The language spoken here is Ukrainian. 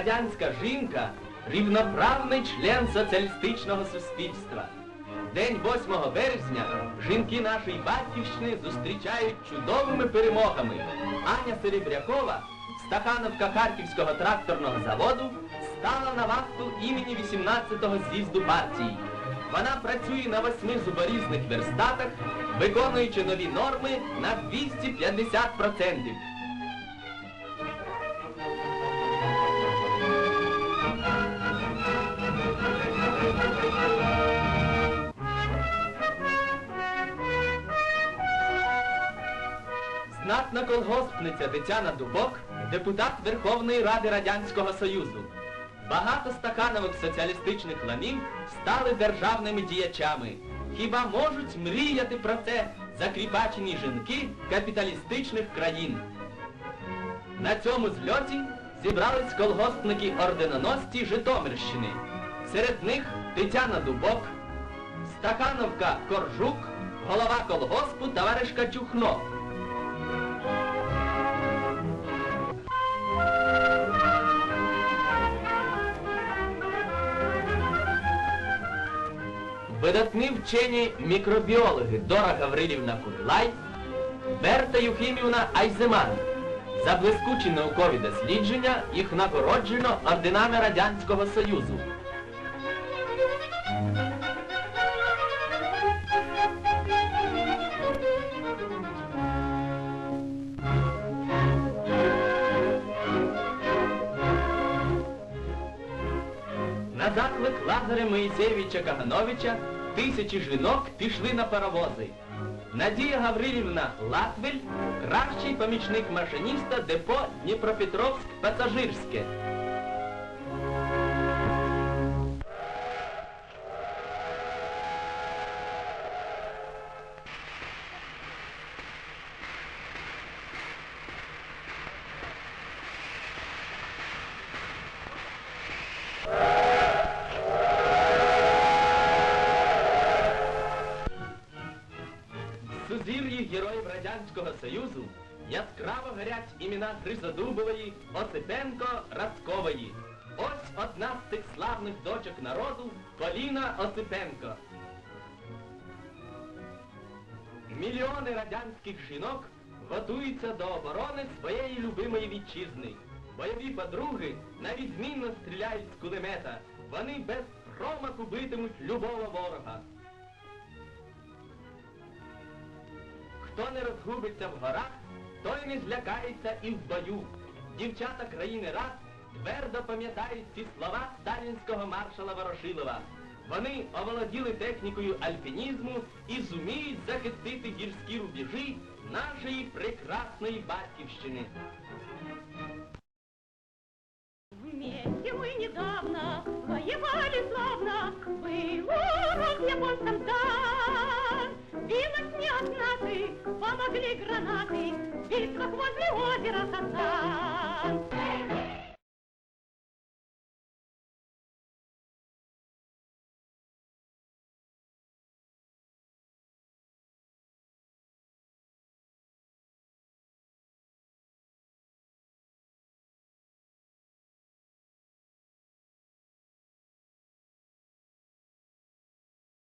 радянська жінка рівноправний член соціалістичного суспільства. День 8 березня жінки нашої батьківщини зустрічають чудовими перемогами. Аня Серебрякова, стахановка Харківського тракторного заводу, стала на вахту імені 18-го з'їзду партії. Вона працює на восьми зуборізних верстатах, виконуючи нові норми на 250%. Знатна колгоспниця Тетяна Дубок, депутат Верховної Ради Радянського Союзу. Багато стаканових соціалістичних ламів стали державними діячами. Хіба можуть мріяти про це закріпачені жінки капіталістичних країн? На цьому зльоті зібрались колгоспники орденоносці Житомирщини. Серед них Тетяна Дубок, Стахановка Коржук, голова колгоспу товаришка Чухно. Видатні вчені мікробіологи Дора Гаврилівна Курлай, Берта Юхимівна Айземан. За блискучі наукові дослідження їх нагороджено орденами Радянського Союзу. На заклик Лазаря Моїсеєвича Кагановича тисячі жінок пішли на паровози. Надія Гаврилівна Латвель кращий помічник машиніста депо Дніпропетровськ Пасажирське. Сузір'ї героїв Радянського Союзу яскраво горять імена Гризодубової, Осипенко, Радкової. Ось одна з цих славних дочок народу Поліна Осипенко. Мільйони радянських жінок готуються до оборони своєї любимої вітчизни. Бойові подруги навідмінно стріляють з кулемета. Вони без промаху битимуть любого ворога. Хто не розгубиться в горах, той не злякається і в бою. Дівчата країни раз твердо пам'ятають ці слова сталінського маршала Ворошилова. Вони оволоділи технікою альпінізму і зуміють захистити гірські рубежі нашої прекрасної батьківщини. Вместе мы недавно воевали славно, был урок в японском дан. Билось не одна ты, помогли гранаты, в битвах возле озера Сасан.